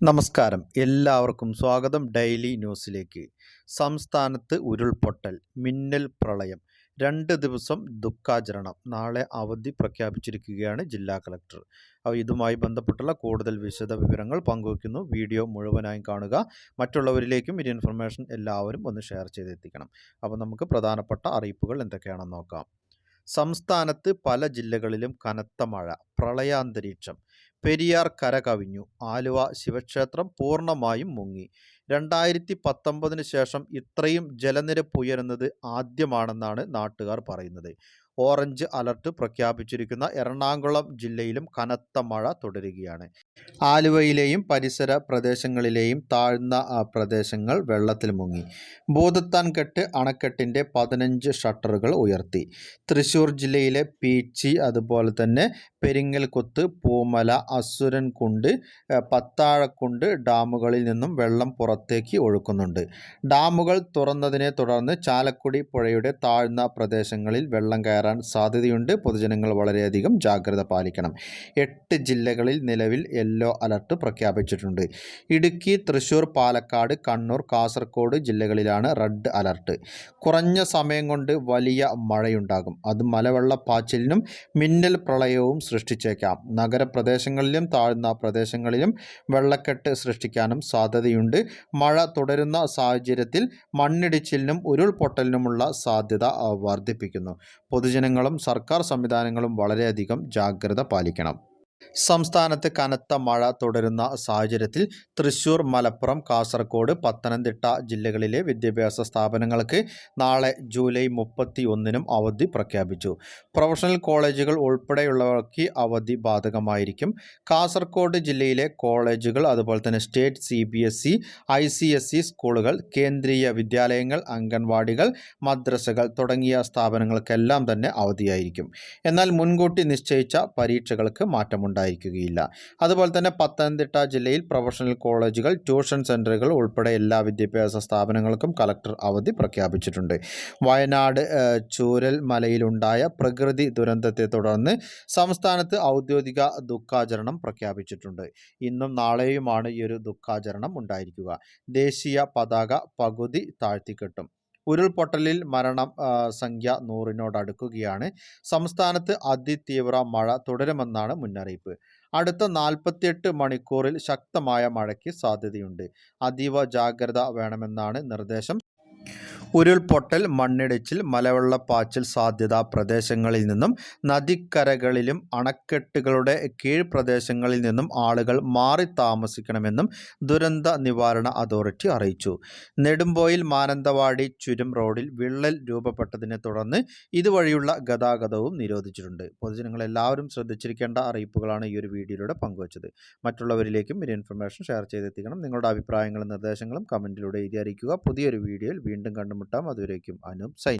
നമസ്കാരം. എല്ലാവർക്കും സ്വാഗതം ഡെയിലി ന്യൂസിലേക്ക്. സംസ്ഥാനത്ത് ഉരുൾപൊട്ടൽ മിന്നൽ പ്രളയം രണ്ട് ദിവസം ദുഃഖാചരണം. നാളെ അവധി പ്രഖ്യാപിച്ചിരിക്കുകയാണ് ജില്ലാ കളക്ടർ. അപ്പോൾ ഇതുമായി ബന്ധപ്പെട്ടുള്ള കൂടുതൽ വിശദ വിവരങ്ങൾ പങ്കുവയ്ക്കുന്നു വീഡിയോ മുഴുവനായും കാണുക. മറ്റുള്ളവരിലേക്കും ഈ ഇൻഫർമേഷൻ എല്ലാവരും ഒന്ന് ഷെയർ ചെയ്തെത്തിക്കണം. അപ്പോൾ നമുക്ക് പ്രധാനപ്പെട്ട അറിയിപ്പുകൾ എന്തൊക്കെയാണെന്ന് നോക്കാം. സംസ്ഥാനത്ത് പല ജില്ലകളിലും കനത്ത മഴ പ്രളയാന്തരീക്ഷം പെരിയാർ കര കവിഞ്ഞു ആലുവ ശിവക്ഷേത്രം പൂർണമായും മുങ്ങി. രണ്ടായിരത്തി പത്തൊമ്പതിന് ശേഷം ഇത്രയും ജലനിരപ്പ് ഉയരുന്നത് ആദ്യമാണെന്നാണ് നാട്ടുകാർ പറയുന്നത്. ഓറഞ്ച് അലർട്ട് പ്രഖ്യാപിച്ചിരിക്കുന്ന എറണാകുളം ജില്ലയിലും കനത്ത മഴ തുടരുകയാണ്. ആലുവയിലെയും പരിസര പ്രദേശങ്ങളിലെയും താഴ്ന്ന പ്രദേശങ്ങൾ വെള്ളത്തിൽ മുങ്ങി. ഭൂതത്താൻകെട്ട് അണക്കെട്ടിന്റെ പതിനഞ്ച് ഷട്ടറുകൾ ഉയർത്തി. തൃശ്ശൂർ ജില്ലയിലെ പീച്ചി അതുപോലെ തന്നെ പെരിങ്ങൽകുത്ത് പൂമല അസുരൻകുണ്ട് പത്താഴക്കുണ്ട് ഡാമുകളിൽ നിന്നും വെള്ളം പുറത്തേക്ക് ഒഴുക്കുന്നുണ്ട്. ഡാമുകൾ തുറന്നതിനെ തുടർന്ന് ചാലക്കുടി പുഴയുടെ താഴ്ന്ന പ്രദേശങ്ങളിൽ വെള്ളം കയറാൻ സാധ്യതയുണ്ട്. പൊതുജനങ്ങൾ വളരെയധികം ജാഗ്രത പാലിക്കണം. എട്ട് ജില്ലകളിൽ നിലവിൽ യെല്ലോ അലർട്ട് പ്രഖ്യാപിച്ചിട്ടുണ്ട്. ഇടുക്കി തൃശൂർ പാലക്കാട് കണ്ണൂർ കാസർഗോഡ് ജില്ലകളിലാണ് റെഡ് അലർട്ട്. കുറഞ്ഞ സമയം കൊണ്ട് വലിയ മഴയുണ്ടാകും. അത് മലവെള്ളപ്പാച്ചിലിനും മിന്നൽ പ്രളയവും സൃഷ്ടിച്ചേക്കാം. നഗരപ്രദേശങ്ങളിലും താഴ്ന്ന പ്രദേശങ്ങളിലും വെള്ളക്കെട്ട് സൃഷ്ടിക്കാനും സാധ്യതയുണ്ട്. മഴ തുടരുന്ന സാഹചര്യത്തിൽ മണ്ണിടിച്ചിലിനും ഉരുൾപൊട്ടലിനുമുള്ള സാധ്യത വർദ്ധിപ്പിക്കുന്നു. പൊതുജനങ്ങളും സർക്കാർ സംവിധാനങ്ങളും വളരെയധികം ജാഗ്രത പാലിക്കണം. സംസ്ഥാനത്ത് കനത്ത മഴ തുടരുന്ന സാഹചര്യത്തിൽ തൃശൂർ മലപ്പുറം കാസർഗോഡ് പത്തനംതിട്ട ജില്ലകളിലെ വിദ്യാഭ്യാസ സ്ഥാപനങ്ങൾക്ക് നാളെ ജൂലൈ മുപ്പത്തി ഒന്നിനും അവധി പ്രഖ്യാപിച്ചു. പ്രൊഫഷണൽ കോളേജുകൾ ഉൾപ്പെടെയുള്ളവർക്ക് അവധി ബാധകമായിരിക്കും. കാസർഗോഡ് ജില്ലയിലെ കോളേജുകൾ അതുപോലെ തന്നെ state C B S E I C S E സ്കൂളുകൾ കേന്ദ്രീയ വിദ്യാലയങ്ങൾ അംഗൻവാടികൾ മദ്രസകൾ തുടങ്ങിയ സ്ഥാപനങ്ങൾക്കെല്ലാം തന്നെ അവധിയായിരിക്കും. എന്നാൽ മുൻകൂട്ടി നിശ്ചയിച്ച പരീക്ഷകൾക്ക് മാറ്റമുണ്ടായി ഉണ്ടായിരിക്കുകയില്ല. അതുപോലെ തന്നെ പത്തനംതിട്ട ജില്ലയിൽ പ്രൊഫഷണൽ കോളേജുകൾ ട്യൂഷൻ സെന്ററുകൾ ഉൾപ്പെടെ എല്ലാ വിദ്യാഭ്യാസ സ്ഥാപനങ്ങൾക്കും കലക്ടർ അവധി പ്രഖ്യാപിച്ചിട്ടുണ്ട്. വയനാട് ചൂരൽ മലയിലുണ്ടായ പ്രകൃതി ദുരന്തത്തെ തുടർന്ന് സംസ്ഥാനത്ത് ഔദ്യോഗിക ദുഃഖാചരണം പ്രഖ്യാപിച്ചിട്ടുണ്ട്. ഇന്നും നാളെയുമാണ് ഈ ഒരു ദുഃഖാചരണം ഉണ്ടായിരിക്കുക. ദേശീയ പതാക പകുതി താഴ്ത്തിക്കെട്ടും. ഉരുൾപൊട്ടലിൽ മരണം സംഖ്യ നൂറിനോടടുക്കുകയാണ് സംസ്ഥാനത്ത് അതിതീവ്ര മഴ തുടരുമെന്നാണ് മുന്നറിയിപ്പ്. അടുത്ത നാൽപ്പത്തിയെട്ട് മണിക്കൂറിൽ ശക്തമായ മഴയ്ക്ക് സാധ്യതയുണ്ട്. അതീവ ജാഗ്രത വേണമെന്നാണ് നിർദ്ദേശം. ഉരുൾപൊട്ടൽ മണ്ണിടിച്ചിൽ മലവെള്ളപ്പാച്ചിൽ സാധ്യത പ്രദേശങ്ങളിൽ നിന്നും നദിക്കരകളിലും അണക്കെട്ടുകളുടെ കീഴ്പ്രദേശങ്ങളിൽ നിന്നും ആളുകൾ മാറി താമസിക്കണമെന്നും ദുരന്ത നിവാരണ അതോറിറ്റി അറിയിച്ചു. നെടുമ്പോയിൽ മാനന്തവാടി ചുരം റോഡിൽ വിള്ളൽ രൂപപ്പെട്ടതിനെ തുടർന്ന് ഇതുവഴിയുള്ള ഗതാഗതവും നിരോധിച്ചിട്ടുണ്ട്. പൊതുജനങ്ങൾ എല്ലാവരും ശ്രദ്ധിച്ചിരിക്കേണ്ട അറിയിപ്പുകളാണ് ഈ ഒരു വീഡിയോയിലൂടെ പങ്കുവച്ചത്. മറ്റുള്ളവരിലേക്കും ഒരു ഇൻഫർമേഷൻ ഷെയർ ചെയ്തെത്തിക്കണം. നിങ്ങളുടെ അഭിപ്രായങ്ങളും നിർദ്ദേശങ്ങളും കമന്റിലൂടെ എഴുതി അറിയിക്കുക. പുതിയൊരു വീഡിയോയിൽ വീണ്ടും കണ്ടുമുട്ടാം. അതുവരേക്കും അനൂപ് സൈൻ